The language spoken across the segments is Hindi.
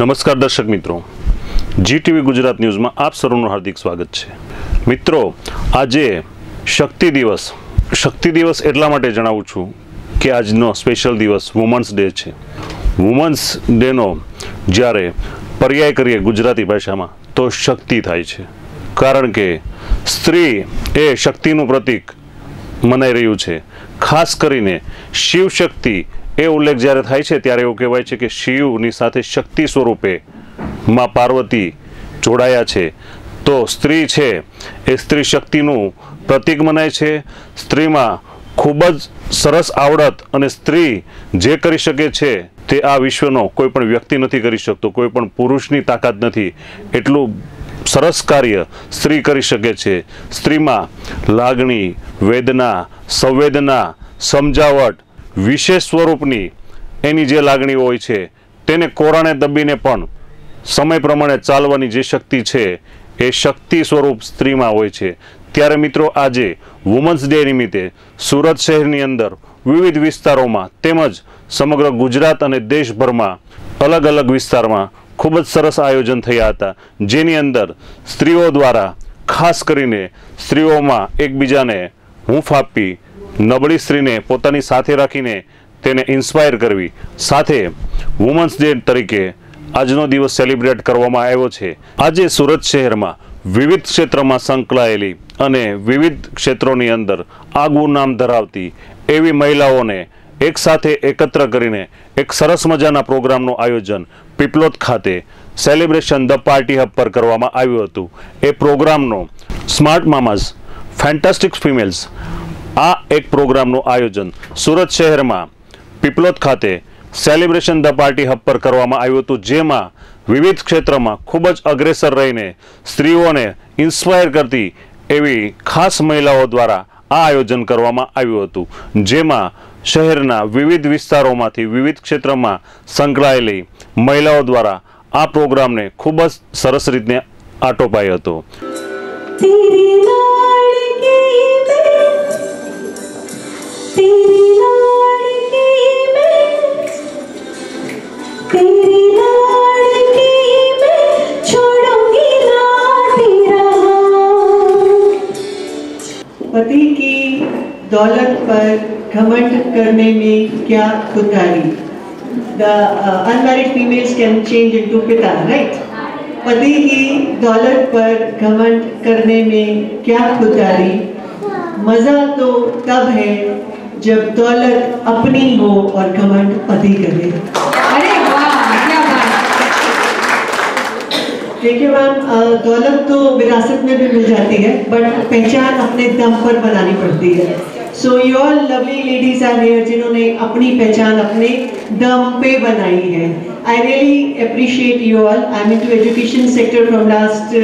નમસ્કાર દર્શક મિત્રો. જી ટીવી ગુજરાત ન્યૂઝમાં આપ સર્વનું હાર્દિક સ્વાગત છે. મિત્રો, આજે શક્તિ દિવસ. શક્તિ દિવસ એટલા માટે જણાવું છું કે આજનો સ્પેશિયલ દિવસ વુમન્સ ડે છે. વુમન્સ ડેનો જ્યારે પર્યાય કરીએ ગુજરાતી ભાષામાં, તો શક્તિ થાય છે. કારણ કે સ્ત્રી એ શક્તિનું પ્રતીક મનાઈ રહ્યું છે. ખાસ કરીને શિવ શક્તિ એ ઉલ્લેખ જ્યારે થાય છે, ત્યારે એવું કહેવાય છે કે શિવની સાથે શક્તિ સ્વરૂપે માં પાર્વતી જોડાયા છે. તો સ્ત્રી છે, એ સ્ત્રી શક્તિનું પ્રતીક મનાય છે. સ્ત્રીમાં ખૂબ જ સરસ આવડત અને સ્ત્રી જે કરી શકે છે, તે આ વિશ્વનો કોઈ પણ વ્યક્તિ નથી કરી શકતો, કોઈ પણ પુરુષની તાકાત નથી. એટલું સરસ કાર્ય સ્ત્રી કરી શકે છે. સ્ત્રીમાં લાગણી, વેદના, સંવેદના, સમજાવટ વિશેષ સ્વરૂપની એની જે લાગણી હોય છે, તેને કોરાણે દબીને પણ સમય પ્રમાણે ચાલવાની જે શક્તિ છે, એ શક્તિ સ્વરૂપ સ્ત્રીમાં હોય છે. ત્યારે મિત્રો આજે વુમન્સ ડે નિમિત્તે સુરત શહેરની અંદર વિવિધ વિસ્તારોમાં તેમજ સમગ્ર ગુજરાત અને દેશભરમાં અલગ અલગ વિસ્તારમાં ખૂબ જ સરસ આયોજન થયા હતા. જેની અંદર સ્ત્રીઓ દ્વારા ખાસ કરીને સ્ત્રીઓમાં એકબીજાને હૂંફ આપી નબળી સ્ત્રીને પોતાની સાથે રાખીને તેને ઇન્સ્પાયર કરવી. સાથે વુમન્સ ડે તરીકે આજનો દિવસ સેલિબ્રેટ કરવામાં આવ્યો છે. આજે સુરત શહેરમાં વિવિધ ક્ષેત્રમાં સંકળાયેલી અને વિવિધ ક્ષેત્રોની અંદર આગવું નામ ધરાવતી એવી મહિલાઓને એકસાથે એકત્ર કરીને એક સરસ મજાના પ્રોગ્રામનું આયોજન પીપલોદ ખાતે સેલિબ્રેશન ધ પાર્ટી હબ પર કરવામાં આવ્યું હતું. એ પ્રોગ્રામનો સ્માર્ટ મામાઝ ફેન્ટાસ્ટિક ફિમેલ્સ આ એક પ્રોગ્રામનું આયોજન સુરત શહેરમાં પીપલોદ ખાતે સેલિબ્રેશન ધ પાર્ટી હબ પર કરવામાં આવ્યું હતું જેમાં વિવિધ ક્ષેત્રમાં ખૂબ જ અગ્રેસર રહીને સ્ત્રીઓને ઇન્સ્પાયર કરતી એવી ખાસ મહિલાઓ દ્વારા આ આયોજન કરવામાં આવ્યું હતું જેમાં શહેરના વિવિધ વિસ્તારોમાંથી વિવિધ ક્ષેત્રમાં સંકળાયેલી મહિલાઓ દ્વારા આ પ્રોગ્રામને ખૂબ જ સરસ રીતે આટોપાયો હતો दौलत पर घमंड करने में क्या खुददारी the unmarried females can change into पिता राइट पति की दौलत पर घमंड करने में क्या खुददारी मज़ा तो तब है जब दौलत अपनी हो और घमंड पति करे। अरे वाह देखिए मैम दौलत तो विरासत में भी मिल जाती है बट पहचान अपने दम पर बनानी पड़ती है। So you all lovely ladies are here जिन्होंने अपनी पहचान अपने दम पे बनाई है। I really appreciate you all I am into education sector from last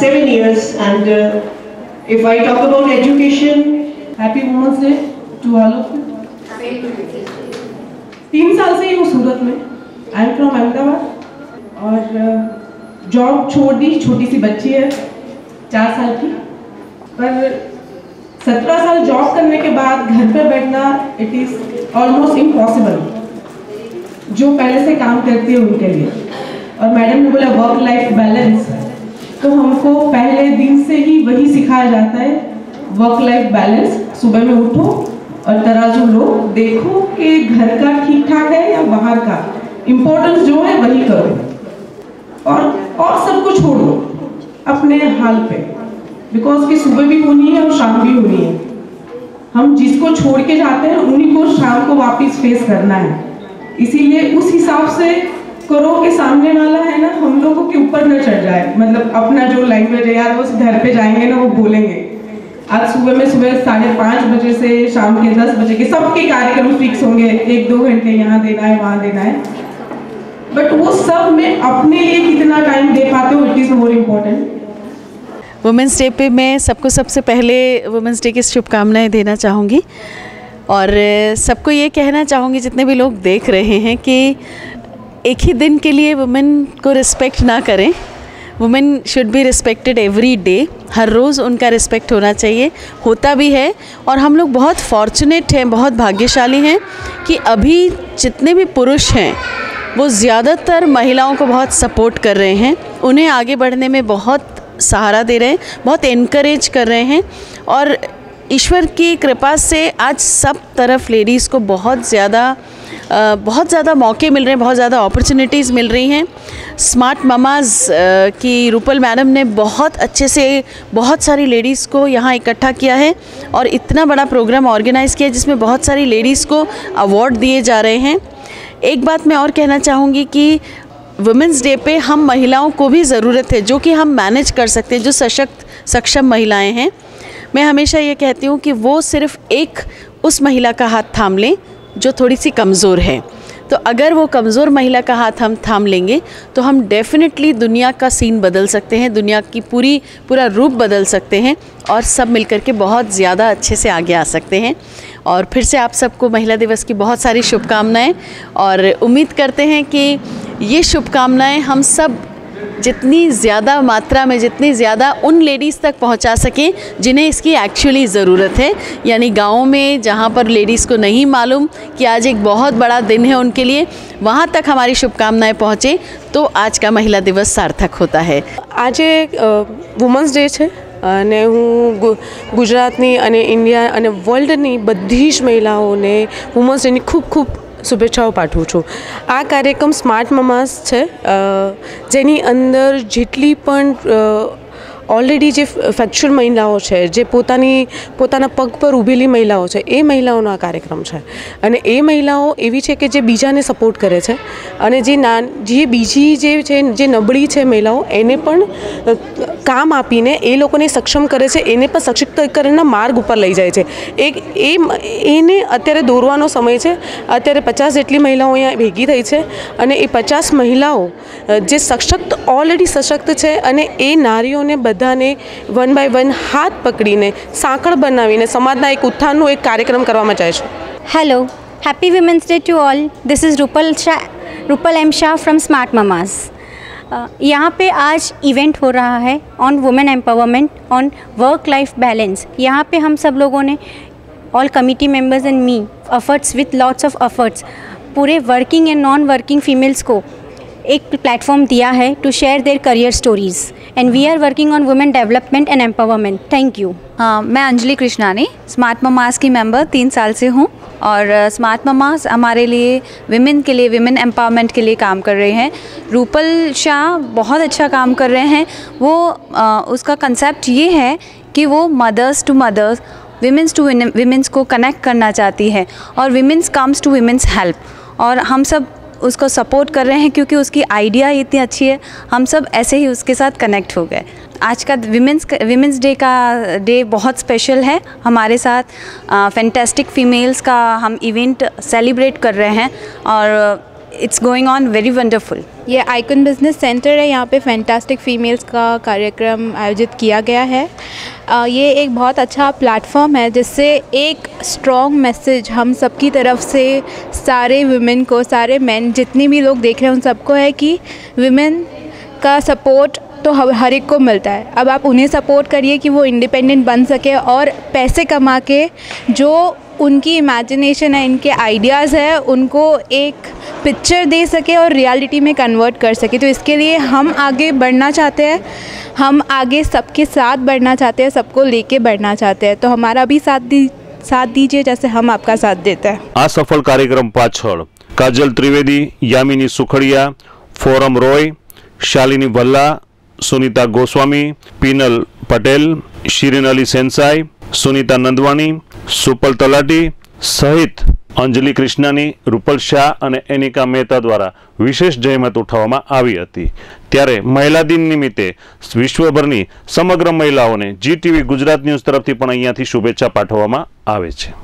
seven years and if I talk about education happy women's day to all of तीन साल से ही हूँ सूरत में। आई एम फ्रॉम अहमदाबाद और जॉब छोड़ दी छोटी सी बच्ची है, चार साल की। पर सत्रह साल जॉब करने के बाद घर पर बैठना इट इज़ ऑलमोस्ट इम्पॉसिबल जो पहले से काम करती है उनके लिए। और मैडम ने बोला वर्क लाइफ बैलेंस तो हमको पहले दिन से ही वही सिखाया जाता है वर्क लाइफ बैलेंस सुबह में उठो और तराजू लो, देखो कि घर का ठीक ठाक है या बाहर का। इम्पोर्टेंस जो है वही करो। और और सब कुछ छोड़ अपने हाल पे। बिकॉज़ कि सुबह भी होनी है और शाम भी होनी है। हम जिसको छोड़ के जाते हैं, उन्हीं को शाम को वापस फेस करना है। इसीलिए उस हिसाब से करो के सामने वाला है ना, हम लोगों के ऊपर न चढ़ जाए। मतलब अपना जो लैंग्वेज है यार, वो घर पे जाएँगे ना, वो बोलेंगे। आज सुबह में सुबह साढ़े पाँच बजे से शाम के दस बजे के सबके कार्यक्रम फिक्स होंगे। एक दो घंटे यहाँ देना है, वहाँ देना है। बट वो सब में अपने लिए कितना टाइम दे पाते हो it is more important women's day पे मैं सबको सबसे पहले वुमेंस डे की शुभकामनाएँ देना चाहूँगी। और सबको ये कहना चाहूँगी, जितने भी लोग देख रहे हैं कि एक ही दिन के लिए वुमेन को रिस्पेक्ट ना करें। Women should be respected every day हर रोज़ उनका रिस्पेक्ट होना चाहिए। होता भी है। और हम लोग बहुत फॉर्चुनेट हैं, बहुत भाग्यशाली हैं कि अभी जितने भी पुरुष हैं, वो ज़्यादातर महिलाओं को बहुत सपोर्ट कर रहे हैं। उन्हें आगे बढ़ने में बहुत सहारा दे रहे हैं, बहुत इनक्रेज कर रहे हैं और ईश्वर की कृपा से आज सब तरफ़ लेडीज़ को बहुत ज़्यादा बहुत ज़्यादा मौके मिल रहे हैं, बहुत ज़्यादा अपॉर्चुनिटीज़ मिल रही हैं। स्मार्ट ममाज की रूपल मैडम ने बहुत अच्छे से बहुत सारी लेडीज़ को यहाँ इकट्ठा किया है और इतना बड़ा प्रोग्राम ऑर्गेनाइज़ किया है जिसमें बहुत सारी लेडीज़ को अवार्ड दिए जा रहे हैं। एक बात मैं और कहना चाहूँगी कि वुमेंस डे पे हम महिलाओं को भी ज़रूरत है, जो कि हम मैनेज कर सकते हैं, जो सशक्त, सक्षम महिलाएँ हैं। मैं हमेशा ये कहती हूँ कि वो सिर्फ़ एक उस महिला का हाथ थाम लें, जो थोड़ी सी कमज़ोर है। तो अगर वो कमज़ोर महिला का हाथ हम थाम लेंगे तो हम डेफिनेटली दुनिया का सीन बदल सकते हैं, दुनिया की पूरी, पूरा रूप बदल सकते हैं, और सब मिलकर के बहुत ज़्यादा अच्छे से आगे आ सकते हैं। और फिर से आप सबको महिला दिवस की बहुत सारी शुभकामनाएँ, और उम्मीद करते हैं कि ये शुभकामनाएं हम सब जितनी ज़्यादा मात्रा में जितनी ज़्यादा उन लेडीज़ तक पहुंचा सकें जिन्हें इसकी एक्चुअली ज़रूरत है यानी गाँव में जहां पर लेडीज़ को नहीं मालूम कि आज एक बहुत बड़ा दिन है उनके लिए वहां तक हमारी शुभकामनाएं पहुँचे तो आज का महिला दिवस सार्थक होता है આજે વુમન્સ ડે છે અને હું ગુ- ગુજરાતની અને ઇન્ડિયા અને વર્લ્ડની બધી જ મહિલાઓને વુમન્સ ડેની ખૂબ ખૂબ શુભેચ્છાઓ પાઠવું છું. આ કાર્યક્રમ સ્માર્ટ મમાસ છે. જેની અંદર જેટલી પણ ઓલરેડી જે ફેક્ચ્યુઅલ મહિલાઓ છે, જે પોતાની, પોતાના પગ પર ઊભેલી મહિલાઓ છે, એ મહિલાઓનો આ કાર્યક્રમ છે. અને એ મહિલાઓ એવી છે કે જે બીજાને સપોર્ટ કરે છે. અને જે ના જે બીજી જે છે, જે નબળી છે મહિલાઓ, એને પણ કામ આપીને એ લોકોને સક્ષમ કરે છે, એને પણ સશક્તિકરણના માર્ગ ઉપર લઈ જાય છે. એક, એ એને અત્યારે દોરવાનો સમય છે. અત્યારે પચાસ જેટલી મહિલાઓ અહીંયા ભેગી થઈ છે અને એ પચાસ મહિલાઓ જે સશક્ત ઓલરેડી સશક્ત છે અને એ નારીઓને બધાને વન બાય વન હાથ પકડીને સાંકળ બનાવીને સમાજના એક ઉત્થાનનો એક કાર્યક્રમ કરવામાં જાય છે Hello, happy Women's Day to all. This is Rupal Shah, Rupal M Shah from Smart Mamas. Uh, यहाँ पे आज इवेंट हो रहा है on women empowerment on work life balance यहाँ पे हम सब लोगों ने all committee members and me efforts with lots of efforts पूरे working and non working females को एक प्लेटफॉर्म दिया है to share their career stories and we are working on women development and empowerment thank you मैं अंजलि कृष्णानी स्मार्ट ममास की मेंबर तीन साल से हूँ। और स्मार्ट ममास हमारे लिए विमेन के लिए विमेन एम्पावरमेंट के लिए काम कर रहे हैं। रूपल शाह बहुत अच्छा काम कर रहे हैं। वो अ, उसका कंसेप्ट ये है कि वो mothers to mothers women's to women's को कनेक्ट करना चाहती है। और women's comes to women's help और हम सब उसको सपोर्ट कर रहे हैं क्योंकि उसकी आइडिया इतनी अच्छी है। हम सब ऐसे ही उसके साथ कनेक्ट हो गए। आज का विमेंस विमेंस डे का डे बहुत स्पेशल है हमारे साथ। फैंटेस्टिक फीमेल्स का हम इवेंट सेलिब्रेट कर रहे हैं और it's going on very wonderful ये आइकन बिज़नेस सेंटर है यहाँ पे फैंटास्टिक फीमेल्स का कार्यक्रम आयोजित किया गया है। अ, ये एक बहुत अच्छा प्लेटफॉर्म है जिससे एक स्ट्रॉन्ग मैसेज हम सबकी तरफ़ से सारे वुमेन को सारे मैन जितने भी लोग देख रहे हैं उन सबको है कि वुमेन का सपोर्ट तो हर एक को मिलता है। अब आप उन्हें सपोर्ट करिए कि वो इंडिपेंडेंट बन सके और पैसे कमा के जो उनकी इमेजिनेशन है इनके आइडियाज़ है उनको एक पिक्चर दे सके और रियलिटी में कन्वर्ट कर सके तो इसके लिए हम आगे बढ़ना चाहते हैं हम आगे सबके साथ बढ़ना चाहते हैं सबको लेके बढ़ना चाहते हैं तो हमारा भी साथ दी साथ दीजिए जैसे हम आपका साथ देते हैं આ સફળ કાર્યક્રમ પાછળ કાજલ ત્રિવેદી યામિની સુખડિયા ફોરમ રોય શાલિની ભલ્લા સુનીતા ગોસ્વામી પીનલ પટેલ શિરીન અલી સેનસાઈ સુનીતા નંદવાણી, સુપલ તલાટી સહિત અંજલિ કૃષ્ણાની, રૂપલ શાહ અને એનિકા મહેતા દ્વારા વિશેષ જહેમત ઉઠાવવામાં આવી હતી. ત્યારે મહિલા દિન નિમિત્તે વિશ્વભરની સમગ્ર મહિલાઓને જી ગુજરાત ન્યૂઝ તરફથી પણ અહીંયાથી શુભેચ્છા પાઠવવામાં આવે છે.